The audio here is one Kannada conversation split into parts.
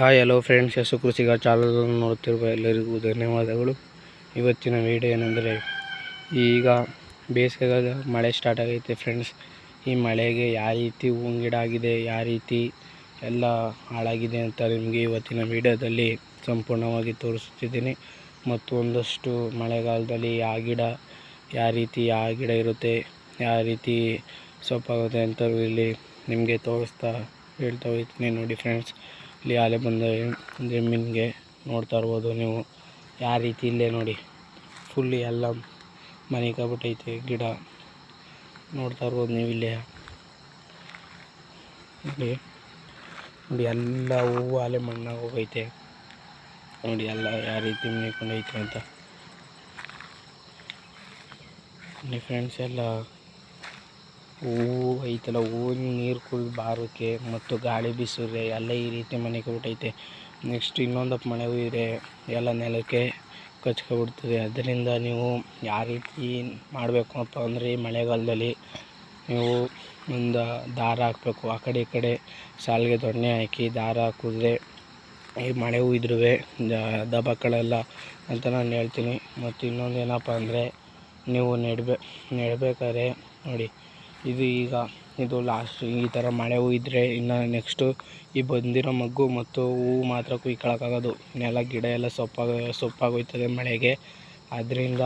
ಹಾಯ್ ಹಲೋ ಫ್ರೆಂಡ್ಸ್ ಯಶು ಕೃಷಿಗ ಚಾನಲನ್ನು ನೋಡುತ್ತಿರುವ ಎಲ್ಲರಿಗೂ ಧನ್ಯವಾದಗಳು ಇವತ್ತಿನ ವಿಡಿಯೋ ಏನೆಂದರೆ ಈಗ ಬೇಸಿಗೆಗಾಲ ಮಳೆ ಸ್ಟಾರ್ಟ್ ಆಗೈತೆ ಫ್ರೆಂಡ್ಸ್ ಈ ಮಳೆಗೆ ಯಾವ ರೀತಿ ಹೂವಿನ ಗಿಡ ಆಗಿದೆ ಯಾವ ರೀತಿ ಎಲ್ಲ ಹಾಳಾಗಿದೆ ಅಂತ ನಿಮಗೆ ಇವತ್ತಿನ ವಿಡಿಯೋದಲ್ಲಿ ಸಂಪೂರ್ಣವಾಗಿ ತೋರಿಸುತ್ತಿದ್ದೀನಿ. ಮತ್ತು ಒಂದಷ್ಟು ಮಳೆಗಾಲದಲ್ಲಿ ಯಾವ ಗಿಡ, ಯಾವ ರೀತಿ ಯಾವ ಗಿಡ ಇರುತ್ತೆ, ಯಾವ ರೀತಿ ಸೊಪ್ಪಾಗುತ್ತೆ ಅಂತ ಇಲ್ಲಿ ನಿಮಗೆ ತೋರಿಸ್ತಾ ಹೇಳ್ತಾ ಹೋಗ್ತೀನಿ ನೋಡಿ ಫ್ರೆಂಡ್ಸ್ ಇಲ್ಲಿ ಆಲೆ ಬಂದ ಜಮೀನಿಗೆ ನೋಡ್ತಾ ಇರ್ಬೋದು ನೀವು. ಯಾವ ರೀತಿ ಇಲ್ಲೇ ನೋಡಿ. ಫುಲ್ ಎಲ್ಲ ಮನೆ ಕಾಬಿಟ್ಟೈತೆ ಗಿಡ. ನೋಡ್ತಾ ಇರ್ಬೋದು ನೀವು ಇಲ್ಲೇ. ನೋಡಿ ನೋಡಿ ಎಲ್ಲ ಹೂವು, ಆಲೆ ಮಣ್ಣಾಗ ಹೋಗೈತೆ. ನೋಡಿ ಎಲ್ಲ ಯಾವ ರೀತಿ ಮೇಯ್ಕೊಂಡೈತೆ ಅಂತ. ನೋಡಿ ಫ್ರೆಂಡ್ಸ್ ಎಲ್ಲ ಹೂವು ಐತಲ್ಲ ಹೂವಿನ ನೀರು ಕುಡಿದು ಬಾರೋಕ್ಕೆ ಮತ್ತು ಗಾಳಿ ಬಿಸಿರೆ ಎಲ್ಲ ಈ ರೀತಿ ಮನೆಗೆ ಕೊಬಿಟ್ಟೈತೆ ನೆಕ್ಸ್ಟ್ ಇನ್ನೊಂದಪ್ಪ ಮನೆ ಇದೆ. ಎಲ್ಲ ನೆಲಕ್ಕೆ ಕಚ್ಕೊಬಿಡ್ತದೆ. ಅದರಿಂದ ನೀವು ಯಾವ ರೀತಿ ಮಾಡಬೇಕು ಅಪ್ಪ ಅಂದರೆ ಮಳೆಗಾಲದಲ್ಲಿ ನೀವು ಒಂದು ದಾರ ಹಾಕಬೇಕು. ಆ ಕಡೆ ಈ ಕಡೆ ಸಾಲಿಗೆ ದೊಣ್ಣೆ ಹಾಕಿ ದಾರ ಹಾಕಿದ್ರೆ ಈ ಮಳೆ ಹುಯ್ದ್ರೂ ದಬಕ್ಕಳೆಲ್ಲ ಅಂತ ನಾನು ಹೇಳ್ತೀನಿ. ಮತ್ತು ಇನ್ನೊಂದು ಏನಪ್ಪ ಅಂದರೆ ನೀವು ನೆಡ್ಬೇ, ನೆಡಬೇಕಾದ್ರೆ ನೋಡಿ ಇದು ಈಗ, ಇದು ಲಾಸ್ಟ್ ಈ ಥರ ಮಳೆ ಇದ್ರೆ ಇನ್ನು ನೆಕ್ಸ್ಟು ಈ ಬಂದಿರೋ ಮಗ್ಗು ಮತ್ತು ಹೂವು ಮಾತ್ರ ಕುಯ್ಕೊಳಕ್ಕಾಗೋದು. ನೆಲ, ಗಿಡ ಎಲ್ಲ ಸೊಪ್ಪಾಗ, ಸೊಪ್ಪಾಗೋಯ್ತದೆ ಮಳೆಗೆ. ಆದ್ದರಿಂದ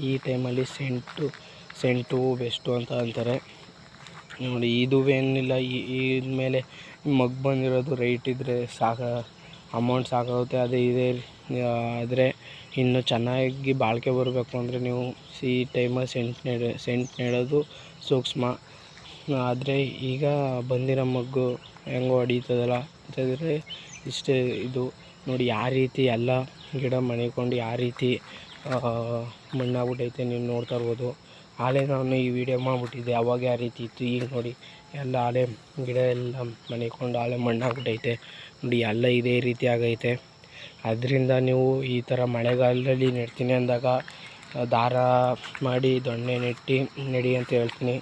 ಈ ಟೈಮಲ್ಲಿ ಸೆಂಟು ಸೆಂಟು ಬೆಸ್ಟು ಅಂತ ಅಂತಾರೆ. ನೋಡಿ ಇದು ಏನಿಲ್ಲ ಈ ಮೇಲೆ ಮಗ್ಗು ಬಂದಿರೋದು ರೈಟ್ ಇದ್ದರೆ ಸಾಕು ಅಮೌಂಟ್ ಸಾಕಾಗುತ್ತೆ, ಅದು ಇದೇ ಆದರೆ ಇನ್ನು ಚೆನ್ನಾಗಿ ಬಾಳಿಕೆ ಬರಬೇಕು ಅಂದರೆ ನೀವು ಈ ಟೈಮಲ್ಲಿ ಸೆಂಟ್ ನೆಡ ಸೆಂಟ್ ನೆಡೋದು ಸೂಕ್ಷ್ಮ. ಆದರೆ ಈಗ ಬಂದಿರೋ ಮಗ್ಗು ಹೆಂಗೋ ಹೊಡೀತದಲ್ಲ ಅಂತಂದರೆ ಇಷ್ಟೇ ಇದು. ನೋಡಿ, ಯಾವ ರೀತಿ ಎಲ್ಲ ಗಿಡ ಮಣಿಕೊಂಡು, ಯಾವ ರೀತಿ ಮಣ್ಣಾಗ್ಬಿಟ್ಟೈತೆ ನೀವು ನೋಡ್ತಾ ಇರ್ಬೋದು. ಆಲೆ ನಾನು ಈ ವಿಡಿಯೋ ಮಾಡಿಬಿಟ್ಟಿದ್ದೆ ಅವಾಗ ಯಾವ ರೀತಿ ಇತ್ತು. ಈಗ ನೋಡಿ, ಎಲ್ಲ ಆಲೆ ಗಿಡ ಎಲ್ಲ ಮನೆಕೊಂಡು ಆಲೆ ಮಣ್ಣಾಗ್ಬಿಟ್ಟೈತೆ. ನೋಡಿ, ಎಲ್ಲ ಇದೇ ರೀತಿ ಆಗೈತೆ. ಅದರಿಂದ ನೀವು ಈ ಥರ ಮಳೆಗಾಲದಲ್ಲಿ ನೆಡ್ತೀನಿ ಅಂದಾಗ, ದಾರ ಮಾಡಿ, ದೊಣ್ಣೆ ನೆಟ್ಟಿ, ನೆಡಿ ಅಂತ ಹೇಳ್ತೀನಿ.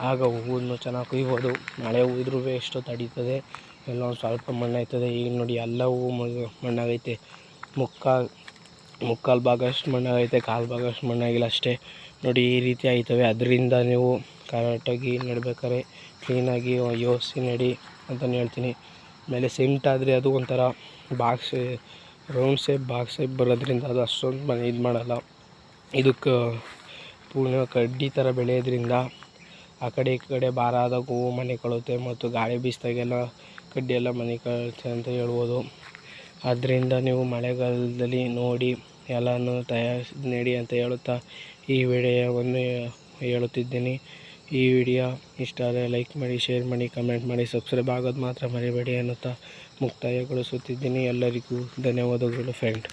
ಆಗ ಹೂವನ್ನು ಚೆನ್ನಾಗಿ ಕುಯ್ಬೋದು. ಮಳೆ ಹುಯ್ದ್ರೂ ಎಷ್ಟು ತಡೀತದೆ. ಎಲ್ಲ ಒಂದು ಸ್ವಲ್ಪ ಮಣ್ಣಾಯ್ತದೆ. ಈಗ ನೋಡಿ, ಎಲ್ಲ ಹೂವು ಮಣ್ಣಾಗೈತೆ. ಮುಕ್ಕಾಲು ಮುಕ್ಕಾಲು ಭಾಗ ಅಷ್ಟು ಮಣ್ಣಾಗೈತೆ ಕಾಲು ಭಾಗ ಅಷ್ಟು ಮಣ್ಣಾಗಿಲ್ಲ ಅಷ್ಟೇ. ನೋಡಿ, ಈ ರೀತಿ ಆಯ್ತವೆ. ಅದರಿಂದ ನೀವು ಕರೆಕ್ಟಾಗಿ ನೆಡ್ಬೇಕಾದ್ರೆ ಕ್ಲೀನಾಗಿ ಯೋಚಿಸಿ ನಡಿ ಅಂತಲೇ ಹೇಳ್ತೀನಿ. ಆಮೇಲೆ ಸಿಮೆಂಟ್ ಆದರೆ ಅದು ಒಂಥರ box, round shape, box shape ಬರೋದ್ರಿಂದ ಅದು ಅಷ್ಟೊಂದು ಮನೆ ಇದು ಮಾಡಲ್ಲ. ಇದಕ್ಕೆ ಪೂರ್ಣ ಕಡ್ಡಿ ಥರ ಬೆಳೆಯೋದ್ರಿಂದ ಆ ಕಡೆ ಈ ಕಡೆ ಭಾರ ಆದಾಗ ಹೂವು ಮನೆ ಕಳುತ್ತೆ ಮತ್ತು ಗಾಳಿ ಬೀಸಿದಾಗೆಲ್ಲ ಕಡ್ಡಿ ಎಲ್ಲ ಮನೆ ಕಳುತ್ತೆ ಅಂತ ಹೇಳ್ಬೋದು. ಆದ್ದರಿಂದ ನೀವು ಮಳೆಗಾಲದಲ್ಲಿ ನೋಡಿ, ಎಲ್ಲನೂ ತಯಾರಿಸಿ ನೀಡಿ ಅಂತ ಹೇಳುತ್ತಾ ಈ ವಿಡಿಯೋವನ್ನು ಹೇಳುತ್ತಿದ್ದೀನಿ. ಈ ವಿಡಿಯೋ ಇಷ್ಟ ಆದರೆ ಲೈಕ್ ಮಾಡಿ, ಶೇರ್ ಮಾಡಿ, ಕಮೆಂಟ್ ಮಾಡಿ, ಸಬ್ಸ್ಕ್ರೈಬ್ ಆಗೋದು ಮಾತ್ರ ಮರಿಬೇಡಿ ಅನ್ನುತ್ತಾ ಮುಕ್ತಾಯಗೊಳಿಸುತ್ತಿದ್ದೀನಿ. ಎಲ್ಲರಿಗೂ ಧನ್ಯವಾದಗಳು ಫ್ರೆಂಡ್.